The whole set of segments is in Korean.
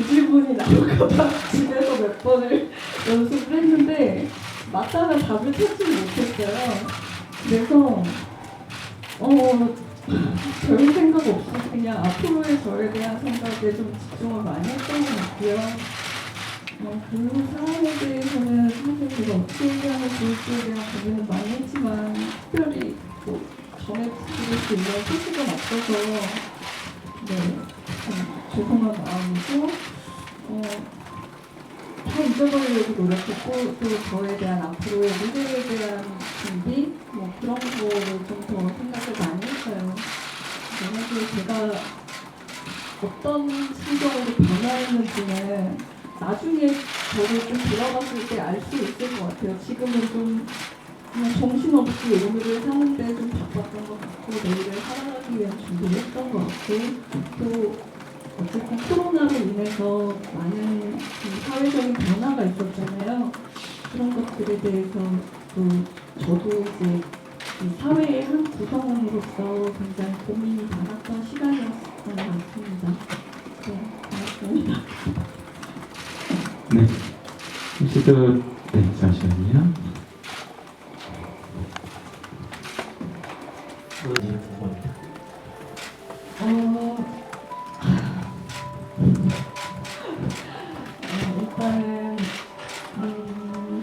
이 질문이 나올까봐 집에서 몇 번을 연습을 했는데 마땅한 답을 찾지 못했어요. 그래서 어 별 생각 없이 그냥 앞으로의 저에 대한 생각에 좀 집중을 많이 했던 것 같고요. 어, 그 상황에 대해서는 사실 제가 어떻게 하면 좋을지에 대한 고민을 많이 했지만 특별히 뭐 전해드릴 수 있는 소식은 없어서 네, 좀 죄송한 마음이고 어, 다 잊어버리려고 노력했고 또 저에 대한 앞으로의 미래에 대한 준비 뭐 그런 거를 좀 더 생각을 많이 했어요. 만약에 제가 어떤 심정으로 변화했는지는 나중에 저를 좀 돌아봤을 때 알 수 있을 것 같아요. 지금은 좀 그냥 정신없이 오늘을 사는데 좀 바빴던 것 같고 내일을 살아가기 위한 준비를 했던 것 같고 또 어쨌든 코로나로 인해서 많은 그 사회적인 변화가 있었잖아요. 그런 것들에 대해서 또 저도 이제 이 사회의 한 구성원으로서 굉장히 고민이 많았던 시간이었던 것 같습니다. 네, 고맙습니다. 네. 혹시 또, 네, 잠시만요. 어, 어, 일단은 음,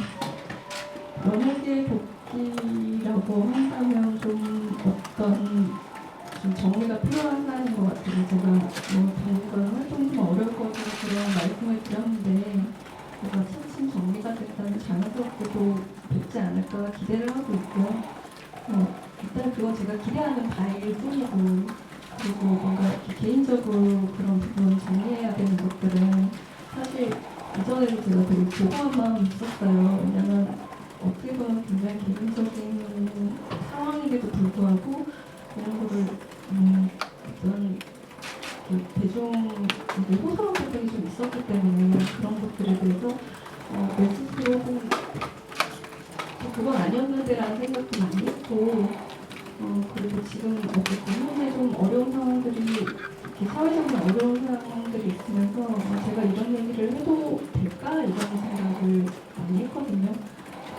연예계 복귀라고 한다면 좀 어떤 좀 정리가 필요한 사안인 것 같아요. 제가 뭐 당분간 활동 좀 어려울 거라고 그런 말씀을 드렸는데 제가 차츰 정리가 됐다면 자연스럽게도 뵙지 않을까 기대를 하고 있고요. 어, 일단 그건 제가 기대하는 바일 뿐이고 그리고 뭔가 이렇게 개인적으로 그런 부분 정리해야 되는 것들은 사실 이전에도 제가 되게 고마운 마음이 있었어요. 왜냐면 어떻게 보면 굉장히 개인적인 상황임에도 불구하고 그런 거를 음, 어떤 그 대중 호소한 부분이 좀 있었기 때문에 그런 것들에 대해서 어, 내 스스로 그건 아니었는데라는 생각도 많이 했고 어, 그리고 지금 어쨌든 현재 좀 어려운 상황들이 이렇게 사회적인 어려운 상황들이 있으면서 어, 제가 이런 얘기를 해도 될까 이런 생각을 많이 했거든요.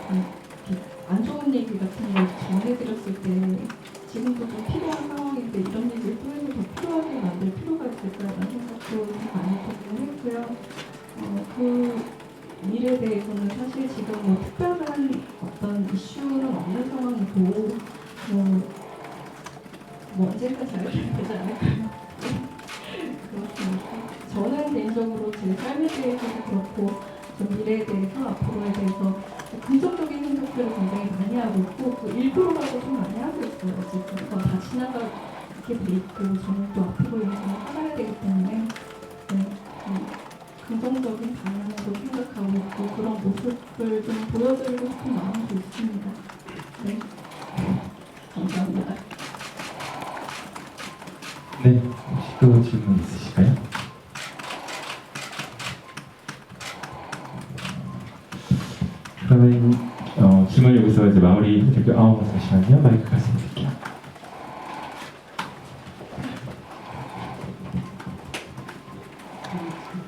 어, 안 좋은 얘기 같은 걸 전해드렸을 때 지금도 좀 필요한 상황인데 이런 얘기를 또 해서 더 필요하게 만들 필요가 있을까라는 생각도 좀 많이 들긴 했고요. 어, 그 일에 대해서는 사실 지금 뭐 특별한 어떤 이슈는 없는 상황이고 뭐, 잘 되지 않을까요? 그렇습니다. 저는 개인적으로 제 삶에 대해서도 그렇고 좀 미래에 대해서 앞으로에 대해서 긍정적인 생각들을 굉장히 많이 하고 있고 그 일부러라도 좀 많이 하고 있어요. 어쨌든 다 지나가게 돼 있고 저는 또 앞으로 인해서 살아야 되기 때문에 네, 음, 긍정적인 방향으로 생각하고 있고 그런 모습을 좀 보여드리고 싶은 마음도 있습니다. 네. 감사합니다. 네. 혹시 또 질문 있으실까요? 그러면 어, 질문 여기서 이제 마무리 해드릴게요. 아, 잠시만요. 마이크 말씀 드릴게요.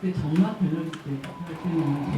그때 정말 별로일 때, 할때